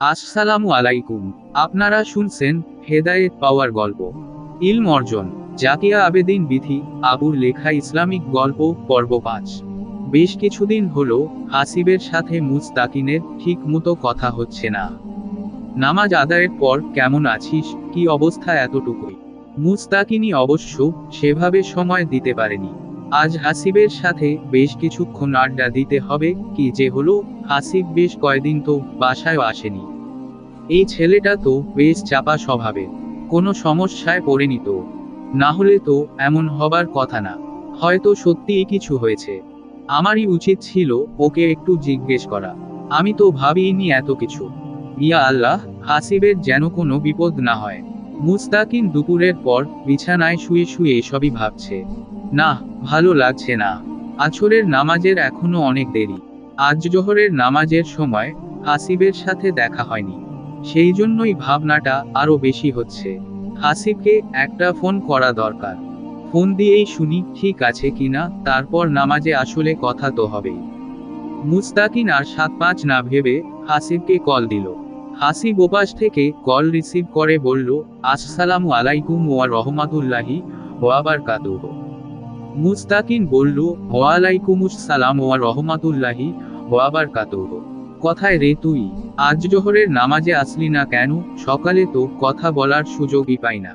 আসসালামু আলাইকুম। আপনারা শুনছেন হেদায়েত পাওয়ার গল্প। ইলম অর্জন জাকিয়া আবেদিন বিধি, আবুর লেখা ইসলামিক গল্প, পর্ব পাঁচ। বেশ কিছুদিন হলো, হাসিবের সাথে মুস্তাকিনের ঠিক মতো কথা হচ্ছে না। নামাজ আদায়ের পর কেমন আছিস, কি অবস্থা এতটুকুই? মুস্তাকিনী অবশ্য সেভাবে সময় দিতে পারেনি। আজ হাসিবের সাথে বেশ কিছুক্ষণ আড্ডা দিতে হবে, কি যে হলো? হাসিব বেশ কয়দিন তো বাসায় আসেনি। এই ছেলেটা তো বেশ চাপা স্বভাবের, কোনো সমস্যায় পড়েনি তো। না হলে তো এমন হবার কথা না। হয়তো সত্যিই কিছু হয়েছে। আমারই উচিত ছিল ওকে একটু জিজ্ঞেস করা। আমি তো ভাবিনি এত কিছু। ইয়া আল্লাহ, হাসিবের যেন কোনো বিপদ না হয়। মুস্তাকিন দুপুরের পর বিছানায় শুয়ে শুয়ে এসবই ভাবছে। না, ভালো লাগছে না। আছরের নামাজের এখনও অনেক দেরি। আজ জোহরের নামাজের সময় হাসিবের সাথে দেখা হয়নি। সেই জন্যই ভাবনাটা আরও বেশি হচ্ছে। হাসিবকে একটা ফোন করা দরকার। ফোন দিয়েই শুনি ঠিক আছে কিনা তারপর নামাজে আসলে কথা তো হবেই। মুস্তাকিন আর সাত পাঁচ না ভেবে হাসিবকে কল দিল। হাসিব ওপাশ থেকে কল রিসিভ করে বলল, আসসালামু আলাইকুম ওয়া রহমাতুল্লাহি ওয়া বারাকাতুহু। মুস্তাকিন বলল ওয়ালাইকুমুস সালাম ওয়া রহমাতুল্লাহি ওয়া বারাকাতুহু। কথায় রে তুই, আজ জোহরের নামাজে আসলি না কেন? সকালে তো কথা বলার সুযোগই পাই না।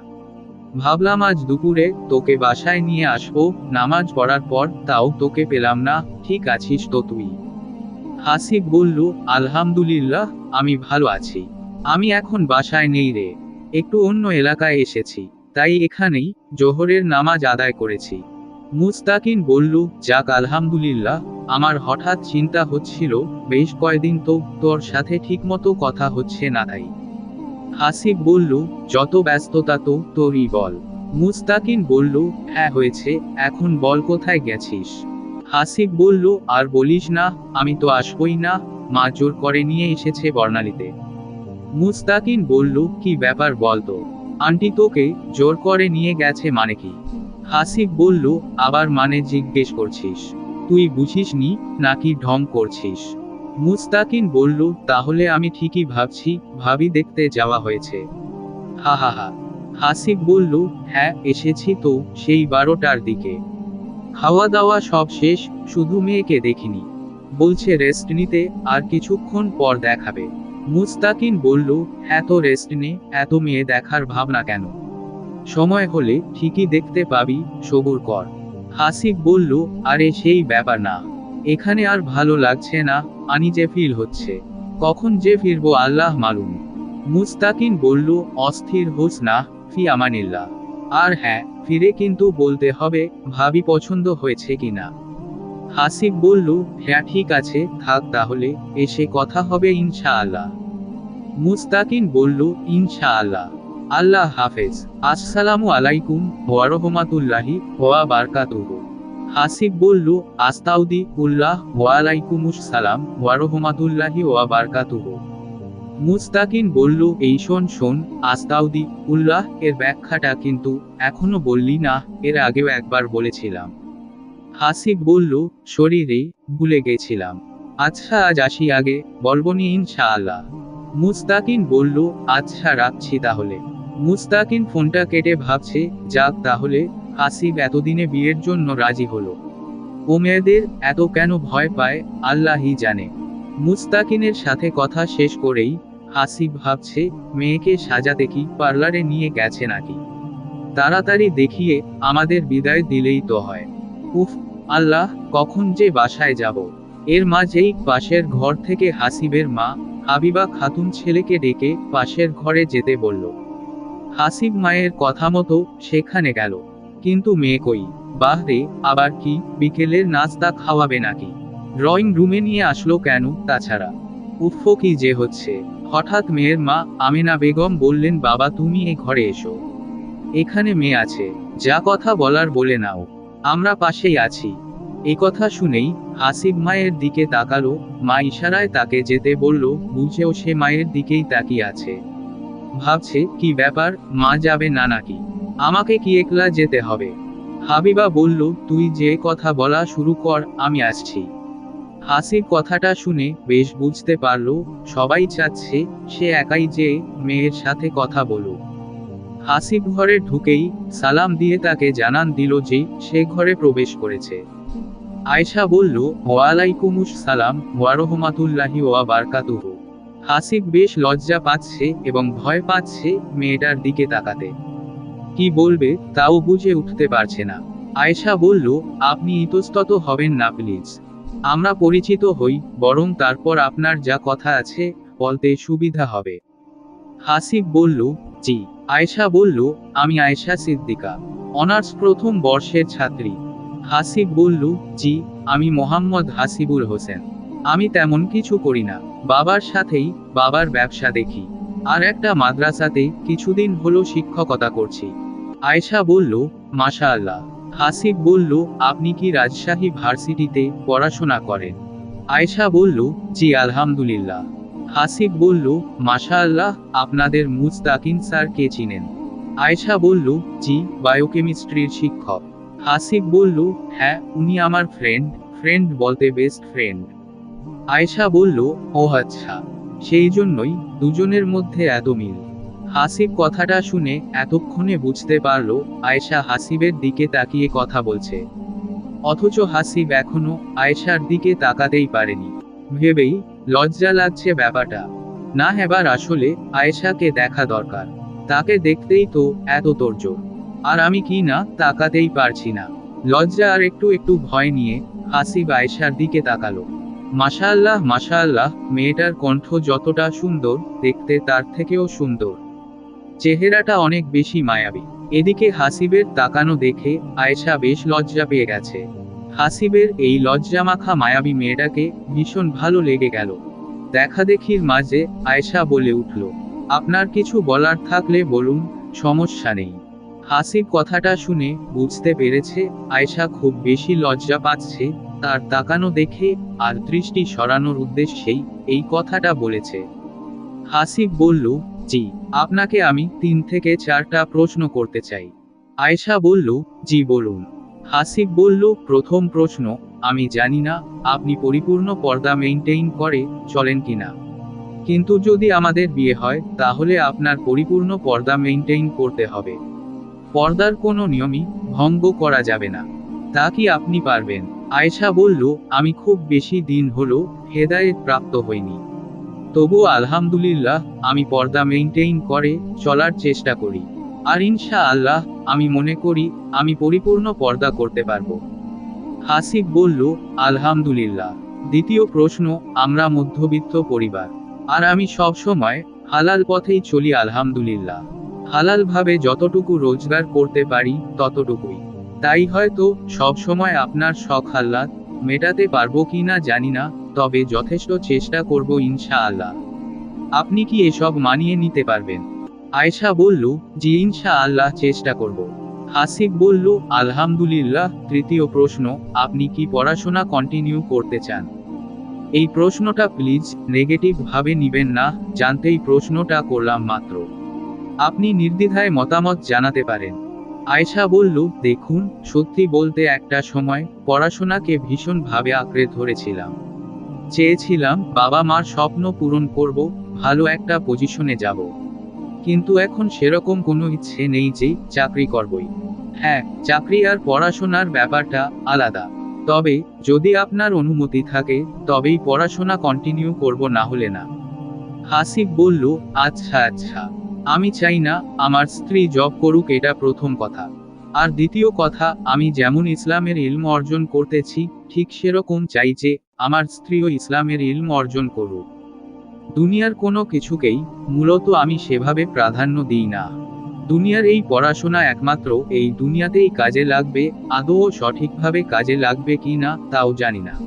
ভাবলাম আজ দুপুরে তোকে বাসায় নিয়ে আসব। নামাজ পড়ার পর তাও তোকে পেলাম না। ঠিক আছিস তো তুই? হাসিব বলল, আলহামদুলিল্লাহ, আমি ভালো আছি। আমি এখন বাসায় নেই রে। একটু অন্য এলাকায় এসেছি। তাই এখানেই জোহরের নামাজ আদায় করেছি। মুস্তাকিন বলল, যাক, আলহামদুলিল্লাহ। আমার হঠাৎ চিন্তা হচ্ছিল, বেশ কয়দিন তো তোর সাথে ঠিকমতো কথা হচ্ছে না তাই। হাসিব বলল, যত ব্যস্ততা তো তোরই বল। মুস্তাকিন বলল হ্যাঁ হয়েছে। এখন বল, কোথায় গেছিস? হাসিব বলল, আর বলিস না, আমি তো আসবই না। মা জোর করে নিয়ে এসেছে বর্ণালীতে। মুস্তাকিন বলল, কি ব্যাপার বল তো? আন্টি তোকে জোর করে নিয়ে গেছে মানে কি? হাসিব বলল, আবার মানে জিজ্ঞেস করছিস। তুই বুঝিসনি নাকি ঢং করছিস? মুস্তাকিন বলল, তাহলে আমি ঠিকই ভাবছি, ভাবি দেখতে যাওয়া হয়েছে। হা হা হা। হাসিব বলল হ্যাঁ এসেছি তো, সেই বারোটার দিকে। খাওয়া দাওয়া সব শেষ, শুধু মেয়েকে দেখিনি। বলছে, রেস্ট নিতে, আর কিছুক্ষণ পর দেখাবে। মুস্তাকিন বলল, এত রেস্ট নে, এত মেয়ে দেখার ভাবনা কেন? সময় হলে ঠিকই দেখতে পাবি, সবুর কর। হাসিব বলল, আরে, সেই ব্যাপার না। এখানে আর ভালো লাগছে না, আনি যে ফিল হচ্ছে। কখন যে ফিরবো আল্লাহ মালুম। মুস্তাকিন বলল, অস্থির হোস না, ফি আমানিল্লাহ। আর হ্যাঁ ফিরে কিন্তু বলতে হবে, ভাবি পছন্দ হয়েছে কিনা। হাসিব বলল হ্যাঁ ঠিক আছে, থাক তাহলে, এসে কথা হবে ইনশাআল্লাহ। মুস্তাকিন বলল, ইনশাআল্লাহ। আল্লাহ হাফেজ। আসসালামু আলাইকুম ওয়া রহমাতুল্লাহি ওয়া বারাকাতুহু হাসিব বলল, আস্তাউদি উল্লাহ, ওয়ালাইকুমুস সালাম ওয়া রহমাতুল্লাহি ওয়া বারাকাতুহু মুস্তাকিন বলল, এই শোন শোন আস্তাউদি উল্লাহ এর ব্যাখ্যাটা কিন্তু এখনও বললি না, এর আগেও একবার বলেছিলাম। হাসিব বলল শরীরে ভুলে গেছিলাম। আচ্ছা আজ আসি আগে বলবনি ইনশাআল্লাহ। মুস্তাকিন বলল আচ্ছা রাখছি তাহলে। মুস্তাকিন ফোনটা কেটে ভাবছে, যাক তাহলে, হাসিব এতদিনে বিয়ের জন্য রাজি হলো। ও মেয়েদের এত কেন ভয় পায়, আল্লাহই জানে। মুস্তাকিনের সাথে কথা শেষ করেই হাসিব ভাবছে, মেয়েকে সাজাতে কি পার্লারে নিয়ে গেছে নাকি? তাড়াতাড়ি দেখিয়ে আমাদের বিদায় দিলেই তো হয়। উফ, আল্লাহ, কখন যে বাসায় যাব? এর মাঝেই পাশের ঘর থেকে হাসিবের মা, হাবিবা খাতুন ছেলেকে ডেকে পাশের ঘরে যেতে বলল। হাসিব মায়ের কথা মতো সেখানে গেল। কিন্তু মেয়ে কই? বাহরে, আবার কি? বিকেলের নাস্তা খাওয়াবে নাকি? ড্রয়িং রুমে নিয়ে আসলো কেন তাছাড়া? উফ কি যে হচ্ছে। হঠাৎ মেয়ের মা, আমিনা বেগম বললেন, বাবা, তুমি এ ঘরে এসো। এখানে মেয়ে আছে। যা কথা বলার বলে নাও। আমরা পাশেই আছি। এ কথা শুনেই হাসিব মায়ের দিকে তাকালো। মা ইশারায় তাকে যেতে বলল, বুঝেও সে মায়ের দিকেই তাকিয়ে আছে। ভাবছে, কি ব্যাপার? মা যাবে না নাকি? আমাকে কি একলা যেতে হবে? হাবিবা বলল, তুই যে কথা বলা শুরু কর, আমি আসছি। হাসিব কথাটা শুনে বেশ বুঝতে পারল, সবাই চাচ্ছে সে একাই যে মেয়ের সাথে কথা বলুক হাসিব ঘরে ঢুকেই সালাম দিয়ে তাকে জানান দিল যে সে ঘরে প্রবেশ করেছে। আয়শা বলল ওয়ালাইকুমুস সালাম ওয়ারহমাতুল্লাহি ওয়া বারকাতুহু। হাসিব বেশ লজ্জা পাচ্ছে এবং ভয় পাচ্ছে মেয়েটার দিকে তাকাতে। কি বলবে, তাও বুঝে উঠতে পারছে না। আয়শা বলল, আপনি ইতস্তত হবেন না, প্লিজ। আমরা পরিচিত হই, বরং তারপর আপনার যা কথা আছে, বলতে সুবিধা হবে। হাসিব বলল, জি। আয়শা বলল, আমি আয়শা সিদ্দিকা, অনার্স প্রথম বর্ষের ছাত্রী। হাসিব বলল, জি, আমি মোহাম্মদ হাসিবুল হোসেন। আমি তেমন কিছু করি না। বাবার সাথেই বাবার ব্যবসা দেখি। আর একটা মাদ্রাসাতে কিছুদিন হলো শিক্ষকতা করছি। আয়শা বলল মাশা আল্লাহ হাসিব বলল, আপনি কি রাজশাহী ভার্সিটিতে পড়াশোনা করেন? আয়শা বলল, জি, আলহামদুলিল্লাহ। হাসিব বলল মাশা আল্লাহ আপনাদের মুস্তাকিন স্যার কে চিনেন? আয়শা বলল, জি, বায়োকেমিস্ট্রির শিক্ষক। হাসিব বলল হ্যাঁ উনি আমার ফ্রেন্ড ফ্রেন্ড বলতে বেস্ট ফ্রেন্ড আয়শা বলল, ও আচ্ছা সেই জন্যই দুজনের মধ্যে এত মিল। হাসিব কথাটা শুনে এতক্ষণে বুঝতে পারল আয়েশা হাসিবের দিকে তাকিয়ে কথা বলছে। অথচ হাসিব এখনও আয়েশার দিকে তাকাতেই পারেনি। ভেবেই লজ্জা লাগছে ব্যাপারটা। না হেবার আসলে আয়েশাকে দেখা দরকার। তাকে দেখতেই তো এত তোরজোর। আর আমি কি না তাকাতেই পারছি না। লজ্জা আর একটু একটু ভয় নিয়ে হাসিব আয়েশার দিকে তাকালো। মাশাআল্লাহ মাশাআল্লাহ, মেয়েটার কণ্ঠ যতটা সুন্দর, দেখতে তার থেকেও সুন্দর। চেহারাটা অনেক বেশি মায়াবী। এদিকে হাসিবের তাকানো দেখে আয়েশা বেশ লজ্জা পেয়ে গেছে। হাসিবের এই লজ্জামাখা মায়াবী মেয়েটাকে ভীষণ ভালো লেগে গেল। দেখাদেখির মাঝে আয়েশা বলে উঠল, আপনার কিছু বলার থাকলে বলুন, সমস্যা নেই। হাসিব কথাটা শুনে বুঝতে পেরেছে আয়েশা খুব বেশি লজ্জা পাচ্ছে, তার তাকানো দেখে আর দৃষ্টি সরানোর উদ্দেশ্যেই এই কথাটা বলেছে। হাসিব বলল জি, আপনাকে আমি তিন থেকে চারটা প্রশ্ন করতে চাই। আয়েশা বলল, জি বলুন। হাসিব বলল, প্রথম প্রশ্ন, আমি জানি না, আপনি পরিপূর্ণ পর্দা মেইনটেইন করে চলেন কিনা। কিন্তু যদি আমাদের বিয়ে হয়, তাহলে আপনার পরিপূর্ণ পর্দা মেইনটেইন করতে হবে। পর্দার কোনো নিয়মই ভঙ্গ করা যাবে না। তা কি আপনি পারবেন? আয়েশা বলল, আমি খুব বেশি দিন হলো হেদায়েত প্রাপ্ত হইনি। তবু আলহামদুলিল্লাহ, আমি পর্দা মেইনটেইন করে চলার চেষ্টা করি। আর ইনশা আল্লাহ আমি মনে করি, আমি পরিপূর্ণ পর্দা করতে পারব। হাসিব বলল, আলহামদুলিল্লাহ। দ্বিতীয় প্রশ্ন, আমরা মধ্যবিত্ত পরিবার। আর আমি সব সময় হালাল পথেই চলি আলহামদুলিল্লাহ। হালালভাবে যতটুকু রোজগার করতে পারি, ততটুকুই। তাই হয়তো সব সময় আপনার শখ হাল্লাদ মেটাতে পারব কি না জানি না তবে যথেষ্ট চেষ্টা করব ইনশা আল্লাহ আপনি কি এসব মানিয়ে নিতে পারবেন? আয়শা বলল, জি ইনশা আল্লাহ চেষ্টা করব। হাসিব বলল, আলহামদুলিল্লাহ। তৃতীয় প্রশ্ন, আপনি কি পড়াশোনা কন্টিনিউ করতে চান? এই প্রশ্নটা প্লিজ নেগেটিভ ভাবে নিবেন না, জানতেই প্রশ্নটা করলাম মাত্র। আপনি নির্দ্বিধায় মতামত জানাতে পারেন। আয়শা বলল, দেখুন, সত্যি বলতে একটা সময় পড়াশোনাকে ভীষণভাবে আঁকড়ে ধরেছিলাম। চেয়েছিলাম, বাবা মার স্বপ্ন পূরণ করব, ভালো একটা পজিশনে যাব। কিন্তু এখন সেরকম কোনো ইচ্ছে নেই যে চাকরি করবই। হ্যাঁ চাকরি আর পড়াশোনার ব্যাপারটা আলাদা। তবে, যদি আপনার অনুমতি থাকে, তবেই পড়াশোনা কন্টিনিউ করব না হলে না। হাসিব বলল আচ্ছা আচ্ছা। আমি চাই না, আমার স্ত্রী জব করুক, এটা প্রথম কথা। আর দ্বিতীয় কথা, আমি যেমন ইসলামের ইলম অর্জন করতেছি, ঠিক সেরকম চাই যে, আমার স্ত্রীও ইসলামের ইলম অর্জন করুক। দুনিয়ার কোনো কিছুকেই, মূলত আমি সেভাবে প্রাধান্য দিই না। দুনিয়ার এই পড়াশোনা একমাত্র, এই দুনিয়াতেই কাজে লাগবে, আদৌ সঠিকভাবে কাজে লাগবে কি না, তাও জানি না।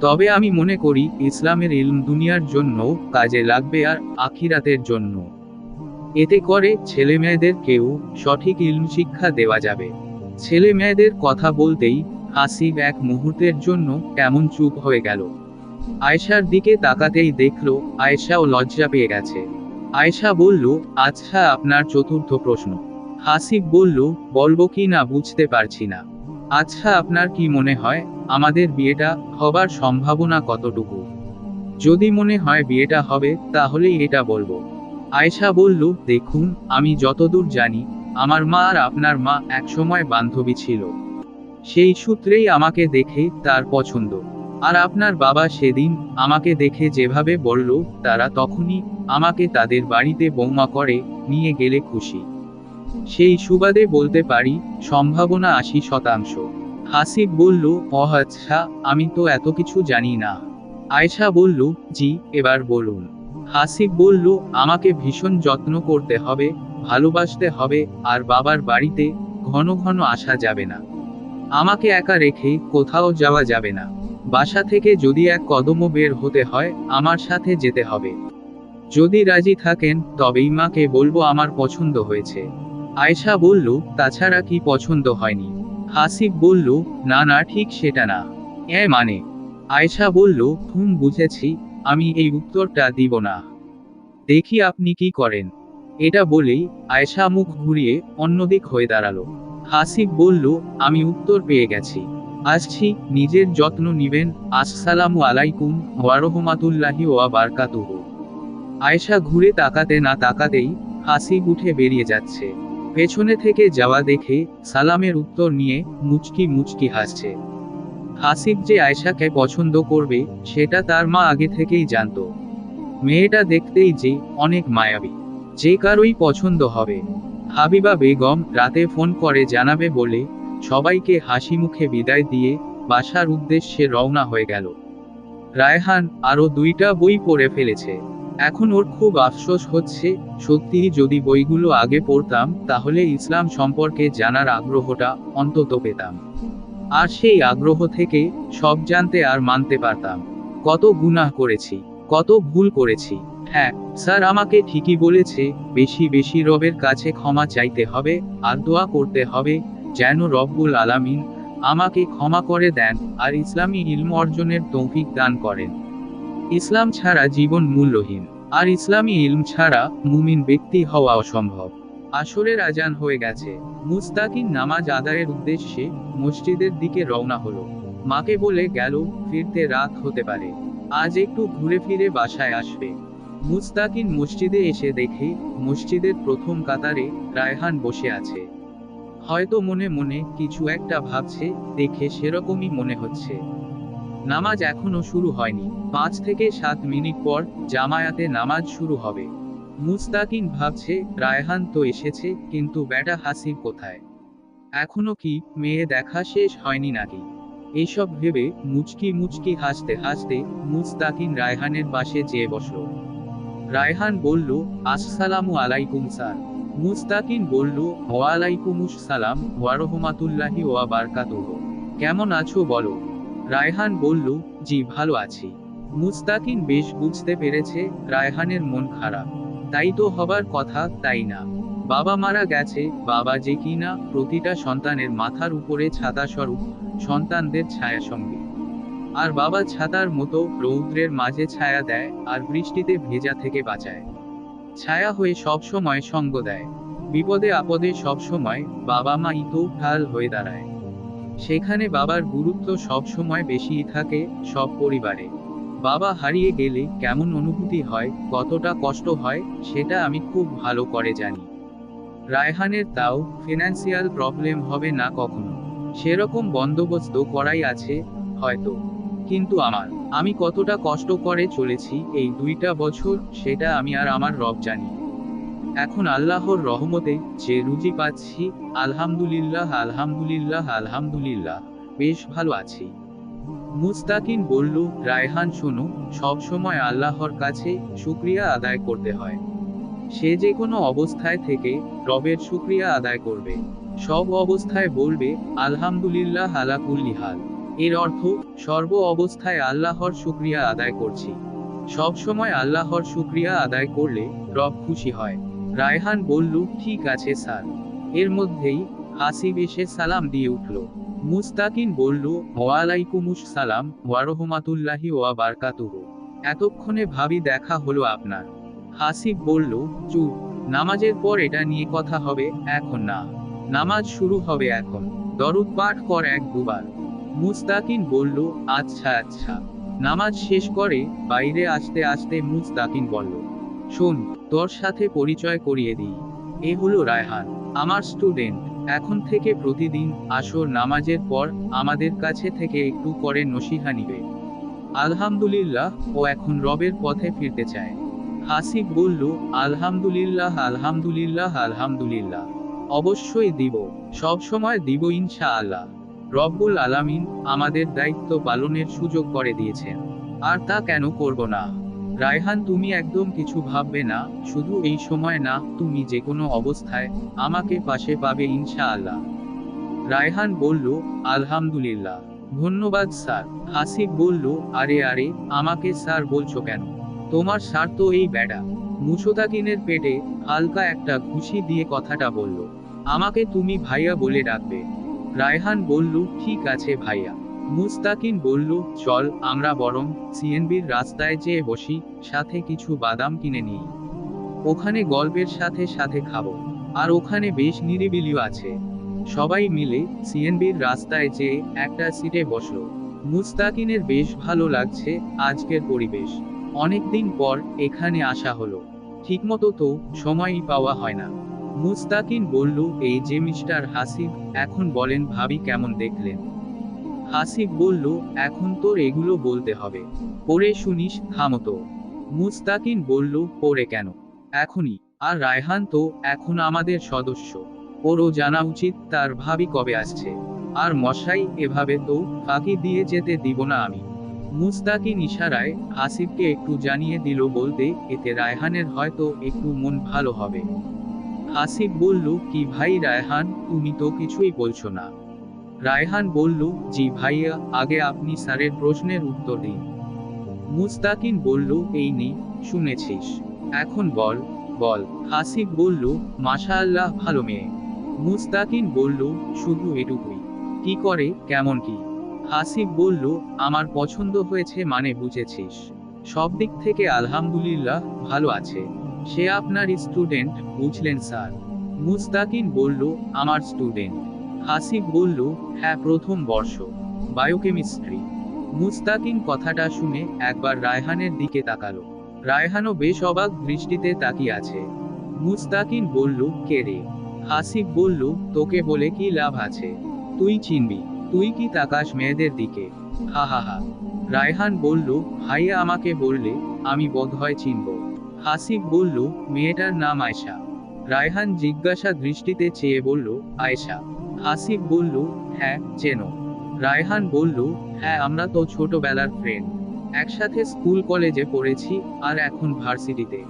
তবে আমি মনে করি, ইসলামের ইলম দুনিয়ার জন্য কাজে লাগবে আর আখিরাতের জন্য এতে করে ছেলে মেয়েদের কেউ সঠিক ইলম শিক্ষা দেওয়া যাবে। ছেলে মেয়েদের কথা বলতেই হাসিব এক মুহূর্তের জন্য কেমন চুপ হয়ে গেল। আয়শার দিকে তাকাতেই দেখল আয়শাও লজ্জা পেয়ে গেছে। আয়শা বলল আচ্ছা আপনার চতুর্থ প্রশ্ন। হাসিব বলল, বলব কি না বুঝতে পারছি না। আচ্ছা আপনার কি মনে হয়, আমাদের বিয়েটা হবার সম্ভাবনা কতটুকু? যদি মনে হয় বিয়েটা হবে, তাহলেই এটা বলব। আয়শা বলল, দেখুন, আমি যতদূর জানি, আমার মা আর আপনার মা একসময় বান্ধবী ছিল। সেই সূত্রেই আমাকে দেখে তার পছন্দ। আর আপনার বাবা সেদিন আমাকে দেখে যেভাবে বলল, তারা তখনই আমাকে তাদের বাড়িতে বৌমা করে নিয়ে গেলে খুশি। সেই সুবাদে বলতে পারি, সম্ভাবনা আশি শতাংশ। হাসিব বলল, ও আচ্ছা আমি তো এত কিছু জানি না। আয়শা বলল, জি, এবার বলুন। হাসিব বলল, আমাকে ভীষণ যত্ন করতে হবে, ভালোবাসতে হবে, আর বাবার বাড়িতে ঘন ঘন আসা যাবে না। আমাকে একা রেখে কোথাও যাওয়া যাবে না। বাসা থেকে যদি এক কদমও বের হতে হয়, আমার সাথে যেতে হবে। যদি রাজি থাকেন, তবেই মাকে বলব আমার পছন্দ হয়েছে। আয়শা বলল, তাছাড়া কি পছন্দ হয়নি? হাসিব বলল, না না, ঠিক সেটা না। এ মানে? আয়শা বলল, হুম, বুঝেছি। আমি এই উত্তরটা দিব না। দেখি আপনি কি করেন। এটা বলেই আয়শা মুখ ঘুরিয়ে অন্যদিক হয়ে দাঁড়াল। হাসিব বলল, আমি উত্তর পেয়ে গেছি। আসছি, নিজের যত্ন নিবেন। আসসালামু আলাইকুম, ওয়ারহমাতুল্লাহি ওয়া বারকাতুহু। আয়শা ঘুরে তাকাতে না তাকাতেই হাসিব উঠে বেরিয়ে যাচ্ছে। পেছনে থেকে যাওয়া দেখে সালামের উত্তর নিয়ে মুচকি মুচকি হাসছে। হাসিব যে আয়শাকে পছন্দ করবে, সেটা তার মা আগে থেকেই জানতো। মেয়েটা দেখতেই যে অনেক মায়াবী, যে কারোই পছন্দ হবে। হাবিবা বেগম রাতে ফোন করে জানাবে বলে, সবাইকে হাসি মুখে বিদায় দিয়ে বাসার উদ্দেশ্যে রওনা হয়ে গেল। রায়হান আরও দুইটা বই পড়ে ফেলেছে। এখন ওর খুব আফসোস হচ্ছে সত্যিই যদি বইগুলো আগে পড়তাম, তাহলে ইসলাম সম্পর্কে জানার আগ্রহটা অন্তত পেতাম। আর সেই আগ্রহ থেকে সব জানতে আর মানতে পারতাম। কত গুনাহ করেছি, কত ভুল করেছি। হ্যাঁ স্যার আমাকে ঠিকই বলেছে, বেশি বেশি রবের কাছে ক্ষমা চাইতে হবে আর দোয়া করতে হবে, যেন রব্বুল আলামিন আমাকে ক্ষমা করে দেন আর ইসলামী ইলম অর্জনের তৌফিক দান করেন। ইসলাম ছাড়া জীবন মূল্যহীন, আর ইসলামী ইলম ছাড়া মুমিন ব্যক্তি হওয়া অসম্ভব। আসরের আজান হয়ে গেছে। মুস্তাকিন নামাজ আদায়ের উদ্দেশ্যে মসজিদের দিকে রওনা হলো। মাকে বলে, গেল, ফিরতে রাত হতে পারে। আজ একটু ঘুরে ফিরে বাসায় আসবে। মুস্তাকিন মসজিদে এসে দেখে, মসজিদের প্রথম কাতারে রায়হান বসে আছে। হয়তো মনে মনে কিছু একটা ভাবছে, দেখে সেরকমই মনে হচ্ছে। নামাজ এখনও শুরু হয়নি। পাঁচ থেকে সাত মিনিট পর জামায়াতে নামাজ শুরু হবে। মুস্তাকিন ভাবছে, রায়হান তো এসেছে, কিন্তু ব্যাটা হাসিব কোথায়? এখনও কি মেয়ে দেখা শেষ হয়নি নাকি? এইসব ভেবে মুচকি মুচকি হাসতে হাসতে মুস্তাকিন রায়হানের পাশে যেয়ে বসল। রায়হান বলল, আসসালামু আলাইকুম স্যার। মুস্তাকিন বলল ওয়ালাইকুমুস সালাম ওয়ারহমাতুল্লাহি ওয়া বারকাতুহু। কেমন আছো বলো? রায়হান বলল, জি, ভালো আছি। মুস্তাকিন বেশ বুঝতে পেরেছে, রায়হানের মন খারাপ। তাই তো হবার কথা, তাই না? বাবা মারা গেছে, বাবা যে কিনা প্রতিটা সন্তানের মাথার উপরে ছাতা স্বরূপ, সন্তানদের ছায়া সঙ্গে। আর বাবা ছাতার মতো রৌদ্রের মাঝে ছায়া দেয়, আর বৃষ্টিতে ভেজা থেকে বাঁচায়। ছায়া হয়ে সব সময় সঙ্গ দেয়। বিপদে আপদে সব সময় বাবা মা ইতো ঢাল হয়ে দাঁড়ায়। সেখানে বাবার গুরুত্ব সব সময় বেশিই থাকে, সব পরিবারে। বাবা হারিয়ে গেলে কেমন অনুভূতি হয়, কতটা কষ্ট হয়, সেটা আমি খুব ভালো করে জানি। রায়হানের তাও ফিনান্সিয়াল প্রবলেম হবে না কখনো। সেরকম বন্দোবস্ত করাই আছে, হয়তো। কিন্তু আমার, আমি কতটা কষ্ট করে চলেছি এই দুইটা বছর, সেটা আমি আর আমার রব জানি। এখন আল্লাহর রহমতে যে রুজি পাচ্ছি, আলহামদুলিল্লাহ আলহামদুলিল্লাহ আলহামদুলিল্লাহ, বেশ ভালো আছি। মুস্তাকিন বলল, রায়হান, শোনো সব সময় আল্লাহর কাছে শুক্রিয়া আদায় করতে হয়। সে যে কোনো অবস্থায় থেকে রবের শুক্রিয়া আদায় করবে। সব অবস্থায় বলবে, আলহামদুলিল্লাহ আলা কুল্লি হাল। এর অর্থ, সর্ব অবস্থায় আল্লাহর শুক্রিয়া আদায় করছি। সব সময় আল্লাহর শুক্রিয়া আদায় করলে রব খুশি হয়। রায়হান বলল, ঠিক আছে স্যার। এর মধ্যেই হাসিব এসে সালাম দিয়ে উঠল। মুস্তাকিন বলল, ওয়ালাইকুমুস সালাম, ওয়ারহমাতুল্লাহি ওয়া বারকাতুহু। এতক্ষণে ভাবি দেখা হলো আপনার। হাসিব বলল, চুপ, নামাজের পর এটা নিয়ে কথা হবে, এখন না। নামাজ শুরু হবে এখন। দরুদ পাঠ কর এক দুবার। মুস্তাকিন বলল আচ্ছা আচ্ছা। নামাজ শেষ করে বাইরে আসতে আসতে মুস্তাকিন বলল, শোন, তোর সাথে পরিচয় করিয়ে দিই। এ হলো রায়হান, আমার স্টুডেন্ট। এখন থেকে প্রতিদিন আসর নামাজের পর আমাদের কাছে থেকে একটু করে নসিহা নিবে। আলহামদুলিল্লাহ, ও এখন রবের পথে ফিরতে চায়। হাসিব বলল, আলহামদুলিল্লাহ আলহামদুলিল্লাহ আলহামদুলিল্লাহ। অবশ্যই দিব, সব সময় দিব ইনশা আল্লাহ রব্বুল আলামিন আমাদের দায়িত্ব পালনের সুযোগ করে দিয়েছেন। আর তা কেন করব না? রায়হান, তুমি একদম কিছু ভাববে না, শুধু এই সময় না, তুমি যে কোনো অবস্থায় আমাকে পাশে পাবে ইনশা আল্লাহ রায়হান বলল, আলহামদুলিল্লাহ। ধন্যবাদ স্যার। হাসিব বলল, আরে আরে, আমাকে স্যার বলছো কেন? তোমার স্যার তো এই বেডা মুছোতাকিনের পেটে হালকা একটা ঘুষি দিয়ে কথাটা বলল, আমাকে তুমি ভাইয়া বলে ডাকবে। রায়হান বলল, ঠিক আছে ভাইয়া। মুস্তাকিন বলল, চল, আমরা বরং সিএনবির রাস্তায় যেয়ে বসি, সাথে কিছু বাদাম কিনে নিই। ওখানে গল্পের সাথে সাথে খাব। আর ওখানে বেশ নিরিবিলিও আছে। সবাই মিলে সিএনবির রাস্তায় যেয়ে একটা সিটে বসল। মুস্তাকিনের বেশ ভালো লাগছে আজকের পরিবেশ। অনেকদিন পর এখানে আসা হলো। ঠিকমতো তো সময়ই পাওয়া হয় না। মুস্তাকিন বলল, এই যে মিস্টার হাসিব, এখন বলেন ভাবি কেমন দেখলেন? হাসিব বলল, এখন তোর এগুলো বলতে হবে। পরে শুনিস থামতো মুস্তাকিন বলল পরে কেন? এখনই। আর রায়হান তো এখন আমাদের সদস্য। ওরও জানা উচিত তার ভাবি কবে আসছে। আর মশাই, এভাবে তো ফাঁকি দিয়ে যেতে দিব না আমি। মুস্তাকিন ইশারায় হাসিবকে একটু জানিয়ে দিল বলতে, এতে রায়হানের হয়তো একটু মন ভালো হবে। হাসিব বলল, কি ভাই রায়হান, তুমি তো কিছুই বলছো না। রায়হান বলল, জি ভাইয়া, আগে আপনি স্যারের প্রশ্নের উত্তর দিন। মুস্তাকিন বলল, এই নেই শুনেছিস। এখন বল। বল। হাসিব বলল মাশা আল্লাহ ভালো মেয়ে। মুস্তাকিন বলল, শুধু এটুকুই। কি করে, কেমন কি? হাসিব বলল, আমার পছন্দ হয়েছে মানে বুঝেছিস। সব দিক থেকে আলহামদুলিল্লাহ, ভালো আছে। সে আপনার স্টুডেন্ট, বুঝলেন স্যার। মুস্তাকিন বলল, আমার স্টুডেন্ট। হাসিব বলল হ্যাঁ প্রথম বর্ষ। বায়োকেমিস্ট্রি। মুস্তাকিন কথাটা শুনে একবার রায়হানের দিকে তাকালো। রায়হানও বেশ অবাক দৃষ্টিতে তাকিয়ে আছে। মুস্তাকিন বলল, কে রে? হাসিব বলল, তোকে বলে কি লাভ আছে? তুই চিনবি, তুই কি তাকাস মেয়েদের দিকে? হা হা হা। রায়হান বলল, ভাইয়া আমাকে বললে আমি বোধহয় চিনব। হাসিব বলল, মেয়েটার নাম আয়শা। রায়হান জিজ্ঞাসা দৃষ্টিতে চেয়ে বলল, আয়শা। হাসিব বলল হ্যাঁ চেনো। রায়হান বলল হ্যাঁ আমরা তো ছোটবেলার ফ্রেন্ড একসাথে স্কুল, কলেজে পড়েছি আর এখন ভার্সিটিতে।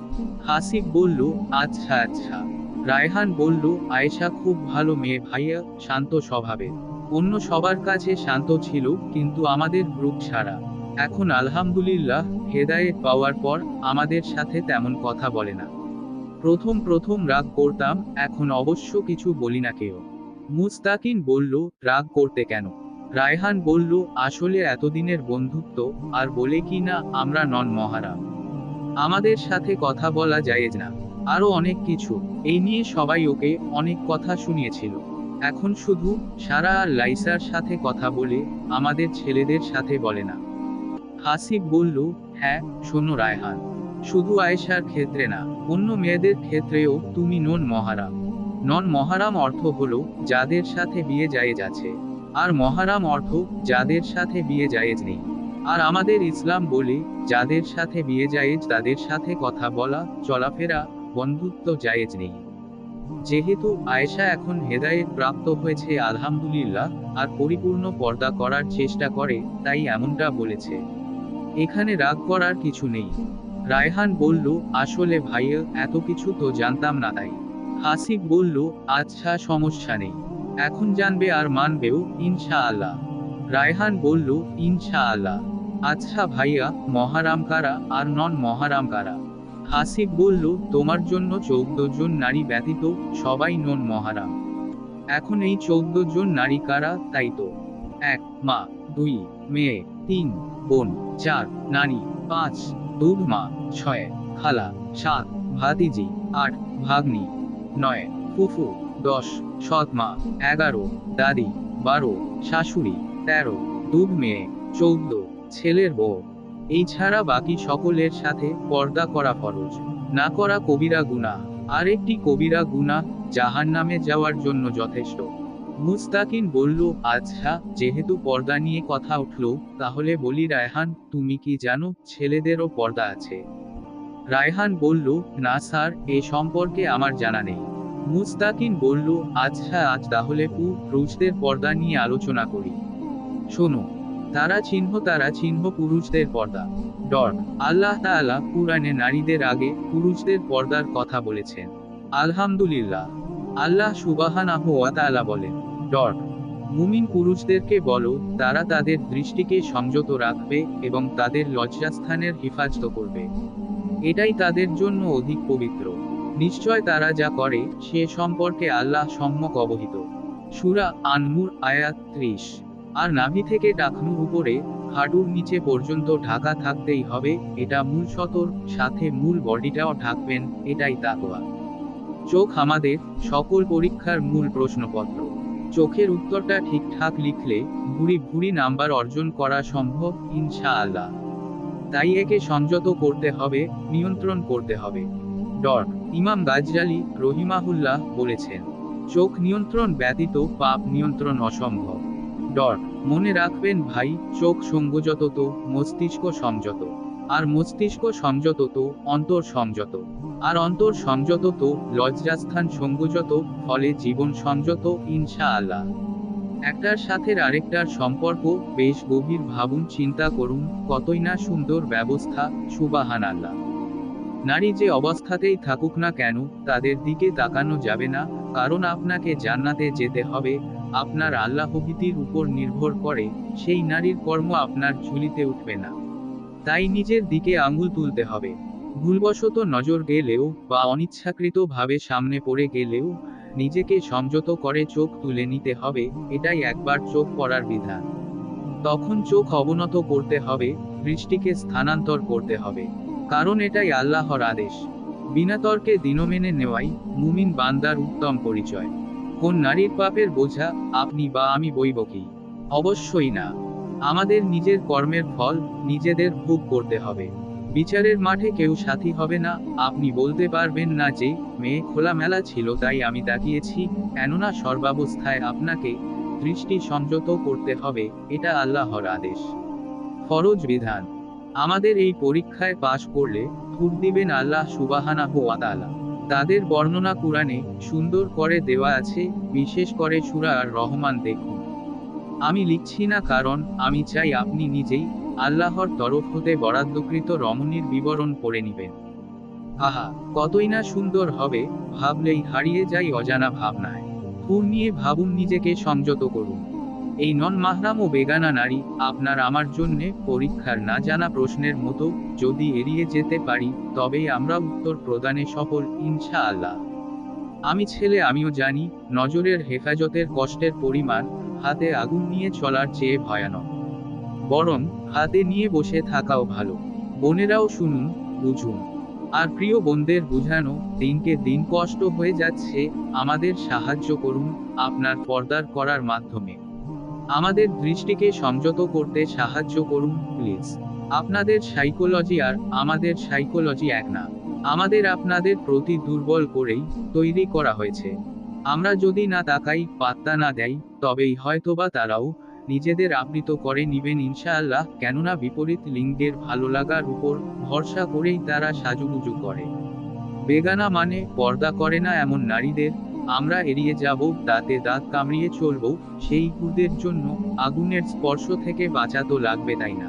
হাসিব বলল আচ্ছা আচ্ছা। রায়হান বলল, আয়েশা খুব ভালো মেয়ে ভাইয়া, শান্ত স্বভাবের অন্য সবার কাছে শান্ত ছিল, কিন্তু আমাদের গ্রুপ ছাড়া। এখন আলহামদুলিল্লাহ, হেদায়েত পাওয়ার পর আমাদের সাথে তেমন কথা বলে না। প্রথম প্রথম রাগ করতাম, এখন অবশ্য কিছু বলি না কেউ। মুস্তাকিন বলল, রাগ করতে কেন? রায়হান বলল, আসলে এতদিনের বন্ধুত্ব, আর বলে কি না, আমরা নন মহারা। আমাদের সাথে কথা বলা জায়েজ না। আরও অনেক কিছু। এই নিয়ে সবাই ওকে অনেক কথা শুনিয়েছিল। এখন শুধু সারা আর লাইসার সাথে কথা বলে আমাদের ছেলেদের সাথে বলে না। হাসিব বলল হ্যাঁ শোনো রায়হান। শুধু আয়েশার ক্ষেত্রে না, অন্য মেয়েদের ক্ষেত্রেও তুমি নন মহারাম নন মহারাম অর্থ হলো, যাদের সাথে বিয়ে জায়েজ আছে। আর মহারাম অর্থ, যাদের সাথে বিয়ে জায়েজ নেই। আর আমাদের ইসলাম বলে, যাদের সাথে বিয়ে জায়েজ, তাদের সাথে কথা বলা, চলাফেরা, বন্ধুত্ব জায়েজ নেই। যেহেতু আয়েশা এখন হেদায়েত প্রাপ্ত হয়েছে, আলহামদুলিল্লাহ, আর পরিপূর্ণ পর্দা করার চেষ্টা করে, তাই এমনটা বলেছে। এখানে রাগ করার কিছু নেই। রায়হান বলল, আসলে ভাইয়া, এত কিছু তো জানতাম না তাই। হাসিব বলল আচ্ছা সমস্যা নেই। এখন জানবে আর মানবেও ইনশা আল্লাহ রায়হান বলল ইনশা আল্লাহ আচ্ছা ভাইয়া, মহারাম কারা আর নন মহারাম কারা? হাসিব বলল, তোমার জন্য চৌদ্দ জন নারী ব্যতীত সবাই নন মহারাম। এখন এই চৌদ্দ জন নারী কারা, তাই তো? এক, মা, দুই, মেয়ে, তিন, বোন, চার নারী পাঁচ, দুধ মা, ছয়, খালা, সাত, ভাতিজি, আট, ভাগ্নি নয়, ফুফু, দশ সৎ মা এগারো, দাদি, বারো, শাশুড়ি, তেরো, দুধ মেয়ে, চৌদ্দ, ছেলের বউ। এই ছাড়া বাকি সকলের সাথে পর্দা করা ফরজ। না করা কবিরা গুণা আরেকটি কবিরা গুণা জাহান নামে যাওয়ার জন্য যথেষ্ট। মুস্তাকিন বলল আচ্ছা যেহেতু পর্দা নিয়ে কথা উঠল, তাহলে বলি, রায়হান, তুমি কি জানো, ছেলেদেরও পর্দা আছে? রায়হান বলল, না স্যার, এ সম্পর্কে আমার জানা নেই। মুস্তাকিন বলল আচ্ছা আজ তাহলে পু পুরুষদের পর্দা নিয়ে আলোচনা করি। শোনো, তারা চিহ্ন তারা চিহ্ন, পুরুষদের পর্দা। ডর, আল্লাহ তাআলা কুরআনে নারীদের আগে পুরুষদের পর্দার কথা বলেছেন। আলহামদুলিল্লাহ। আল্লাহ সুবাহানাহু ওয়া তাআলা বলেন ডট মুমিন পুরুষদেরকে বলো, তারা তাদের দৃষ্টিকে সংযত রাখবে এবং তাদের লজ্জাস্থানের হিফাজত করবে। এটাই তাদের জন্য অধিক পবিত্র। নিশ্চয় তারা যা করে, সে সম্পর্কে আল্লাহ সম্যক অবহিত। সুরা আনমুর আয়াত ত্রিশ। আর নাভি থেকে টাকনুর উপরে হাঁটুর নিচে পর্যন্ত ঢাকা থাকতেই হবে, এটা মূল সতর, সাথে মূল বডিটাও ঢাকবেন, এটাই তাকওয়া। চোখ আমাদের, সকল পরীক্ষার মূল প্রশ্নপত্র। চোখের উত্তরটা ঠিকঠাক লিখলে, ভুরি ভুরি নাম্বার অর্জন করা সম্ভব, ইনশাআল্লাহ। তাই একে সংযত করতে হবে, নিয়ন্ত্রণ করতে হবে। ডট, ইমাম গাজরালি রহিমাহুল্লাহ বলেছেন, চোখ নিয়ন্ত্রণ ব্যতীত পাপ নিয়ন্ত্রণ অসম্ভব। ডট, মনে রাখবেন ভাই, চোখ সংযত তো, মস্তিষ্ক সংযত। আর মস্তিষ্ক সংযত তো, অন্তর সংযত। আর অন্তর সংযত তো, লজ্জাস্থান সংযত ফলে জীবন সংযত, ইনশাআল্লাহ। একটার সাথে আরেকটার সম্পর্ক, বেশ গভীর ভাবুন, চিন্তা করুন, কতই না সুন্দর ব্যবস্থা সুবাহান আল্লাহ নারী যে অবস্থাতেই থাকুক না কেন, তাদের দিকে তাকানো যাবে না, কারণ আপনাকে জান্নাতে যেতে হবে, আপনার আল্লাহভীতির উপর নির্ভর করে, সেই নারীর কর্ম আপনার ঝুলিতে উঠবে না। তাই নিজের দিকে আঙুল তুলতে হবে। ভুলবশত নজর গেলেও বা অনিচ্ছাকৃতভাবে সামনে পড়ে গেলেও নিজেকে সংযত করে চোখ তুলে নিতে হবে, এটাই একবার চোখ পড়ার বিধান। তখন চোখ অবনত করতে হবে, দৃষ্টিকে স্থানান্তর করতে হবে। কারণ এটাই আল্লাহর আদেশ। বিনা তর্কে দিন মেনে নেওয়াই মুমিন বান্দার উত্তম পরিচয়। কোন নারীর পাপের বোঝা, আপনি বা আমি বইব কি? অবশ্যই না। আমাদের নিজের কর্মের ফল নিজেদের ভোগ করতে হবে। বিচারের মাঠে কেউ সাথী হবে না। আপনি বলতে পারবেন না যে, মেয়ে খোলামেলা ছিল, তাই আমি তাকিয়েছি। কেননা সর্বাবস্থায় আপনাকে দৃষ্টি সংযত করতে হবে, এটা আল্লাহর আদেশ। ফরজ বিধান। আমাদের এই পরীক্ষায় পাশ করলে ফুট দিবেন আল্লাহ সুবাহানাহ ওয়াতালা তাদের বর্ণনা কুরআনে সুন্দর করে দেওয়া আছে, বিশেষ করে সুরা আর রহমান দেখুন। আমি লিখছি না কারণ আমি চাই আপনি নিজেই আল্লাহর তরফ হতে বরাদ্দকৃত রমণীর বিবরণ পড়ে নিবেন আহা, কতই না সুন্দর হবে, ভাবলেই হারিয়ে যাই অজানা ভাবনায়। ফুল নিয়ে ভাবুন নিজেকে সংযত করুন। এই নন মাহরাম ও বেগানা নারী আপনার আমার জন্যে পরীক্ষার না জানা প্রশ্নের মতো যদি এড়িয়ে যেতে পারি, তবেই আমরা উত্তর প্রদানে সফল ইনশা আল্লাহ আমি ছেলে, আমিও জানি, নজরের হেফাজতের কষ্টের পরিমাণ হাতে আগুন নিয়ে চলার চেয়ে ভয়ানক। বরং হাতে নিয়ে বসে থাকাও ভালো। বোনেরাও শুনুন, বুঝুন। আর প্রিয় বোনদের বুঝানো, দিনকে দিন কষ্ট হয়ে যাচ্ছে, আমাদের সাহায্য করুন, আপনার পর্দার করার মাধ্যমে। আমাদের দৃষ্টিকে সংযত করতে সাহায্য করুন, প্লিজ। আপনাদের সাইকোলজি আর আমাদের সাইকোলজি এক না। আমাদের আপনাদের প্রতি দুর্বল করেই তৈরি করা হয়েছে। আমরা যদি না তাকাই, পাত্তা না দেয় তবেই হয়তোবা তারাও নিজেদের আবৃত করে নিবেন ইনশাআল্লাহ, কেননা বিপরীত লিঙ্গের ভালো লাগার উপর ভরসা করেই তারা সাজুগুজু করে। বেগানা মানে পর্দা করে না এমন নারীদের, আমরা এড়িয়ে যাব, দাঁতে দাঁত কামড়িয়ে চলব, সেই কুদের জন্য আগুনের স্পর্শ থেকে বাঁচাতো লাগবে তাই না?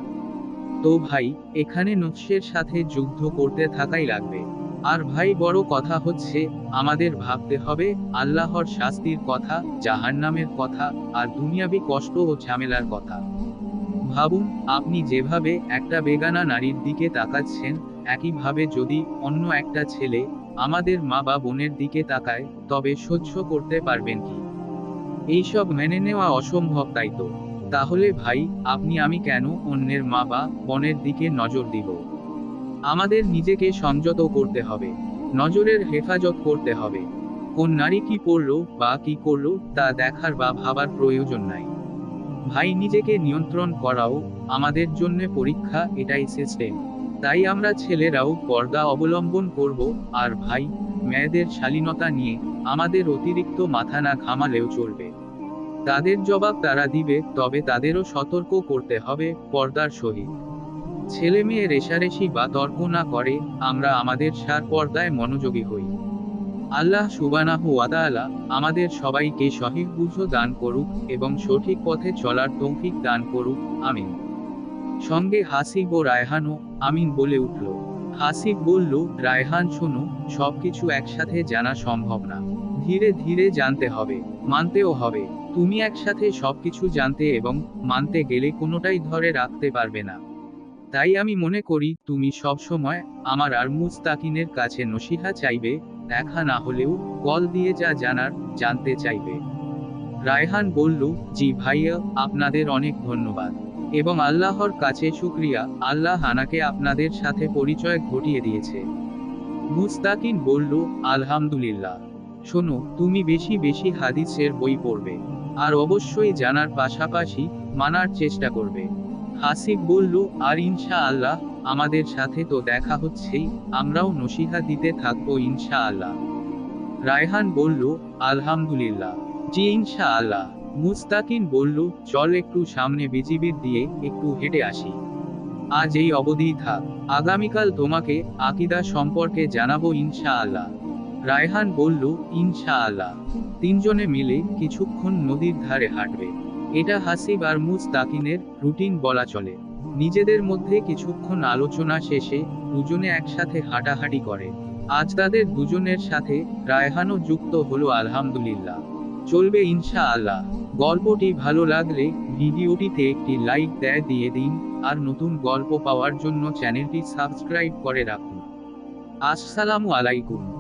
তো ভাই, এখানে নকশের সাথে যুদ্ধ করতে থাকাই লাগবে। আর ভাই বড় কথা হচ্ছে, আমাদের ভাবতে হবে আল্লাহর শাস্তির কথা, জাহান্নামের কথা আর দুনিয়াবি কষ্ট ও ঝামেলার কথা। ভাবুন, আপনি যেভাবে একটা বেগানা নারীর দিকে তাকাচ্ছেন, একইভাবে যদি অন্য একটা ছেলে আমাদের মা বা বোনের দিকে তাকায়, তবে সহ্য করতে পারবেন কি? এইসব মেনে নেওয়া অসম্ভব তাই তো। তাহলে ভাই, আপনি আমি কেন অন্যের মা বা বোনের দিকে নজর দিব? আমাদের নিজেকে সংযত করতে হবে। নজরের হেফাজত করতে হবে। কোন নারী কি পড়ল বা কি করল তা দেখার বা ভাবার প্রয়োজন নাই। ভাই, নিজেকে নিয়ন্ত্রণ করাও আমাদের জন্য পরীক্ষা, এটাই সিস্টেম তাই আমরা ছেলেরাও পর্দা অবলম্বন করব আর ভাই, মেয়েদের শালীনতা নিয়ে আমাদের অতিরিক্ত মাথা না ঘামালেও চলবে। তাদের জবাব তারা দিবে, তবে তাদেরও সতর্ক করতে হবে পর্দার সহিত। ছেলে মেয়ে রেশারেশি বা তর্ক না করে, আমরা আমাদের সার পর্দায় মনোযোগী হই। আল্লাহ সুবানাহু ওয়াতাআলা আমাদের সবাইকে সহিহ বুঝো দান করুক এবং সঠিক পথে চলার তৌফিক দান করুক, আমিন। সঙ্গে হাসিব ও রায়হানও আমিন বলে উঠল। হাসিব বলল, রায়হান, শোনো, সবকিছু একসাথে জানা সম্ভব না। ধীরে ধীরে জানতে হবে, মানতেও হবে। তুমি একসাথে সবকিছু জানতে এবং মানতে গেলে কোনোটাই ধরে রাখতে পারবে না। তাই আমি মনে করি, তুমি সব সময় আমার আর মুস্তাকিনের কাছে নসিহা চাইবে, দেখা না হলেও কল দিয়ে যা জানার, জানতে চাইবে। রায়হান বলল, জি ভাইয়া, আপনাদের অনেক ধন্যবাদ। এবং আল্লাহর কাছে শুক্রিয়া, আল্লাহ হানাকে আপনাদের সাথে পরিচয় ঘটিয়ে দিয়েছে। মুস্তাকিন বলল, আলহামদুলিল্লাহ। শোনো, তুমি বেশি বেশি হাদিসের বই পড়বে। আর অবশ্যই জানার পাশাপাশি মানার চেষ্টা করবে। হাসিব বলল, আর ইনশা আল্লাহ আমাদের সাথে তো দেখা হচ্ছেই, আমরাও নসিহা দিতে থাকব ইনশা আল্লাহ রায়হান বলল, আলহামদুলিল্লাহ। জি ইনশা আল্লাহ মুস্তাকিন বলল, চল একটু সামনে বিজিবির দিয়ে একটু হেঁটে আসি। আজ এই অবধি থাক, আগামীকাল তোমাকে আকিদা সম্পর্কে জানাব ইনশা আল্লাহ রায়হান বলল ইনশা আল্লাহ তিনজনে মিলে কিছুক্ষণ নদীর ধারে হাঁটবে। এটা হাসিব আর মুস্তাকিনের রুটিন বলা চলে। নিজেদের মধ্যে কিছুক্ষণ আলোচনা শেষে দুজনে একসাথে হাঁটাহাঁটি করে। আজ তাদের দুজনের সাথে রায়হানও যুক্ত হলো আলহামদুলিল্লাহ। চলবে ইনশা আল্লাহ গল্পটি ভালো লাগলে ভিডিওটিতে একটি লাইক দেয় দিয়ে দিন, আর নতুন গল্প পাওয়ার জন্য চ্যানেলটি সাবস্ক্রাইব করে রাখুন। আসসালামু আলাইকুম।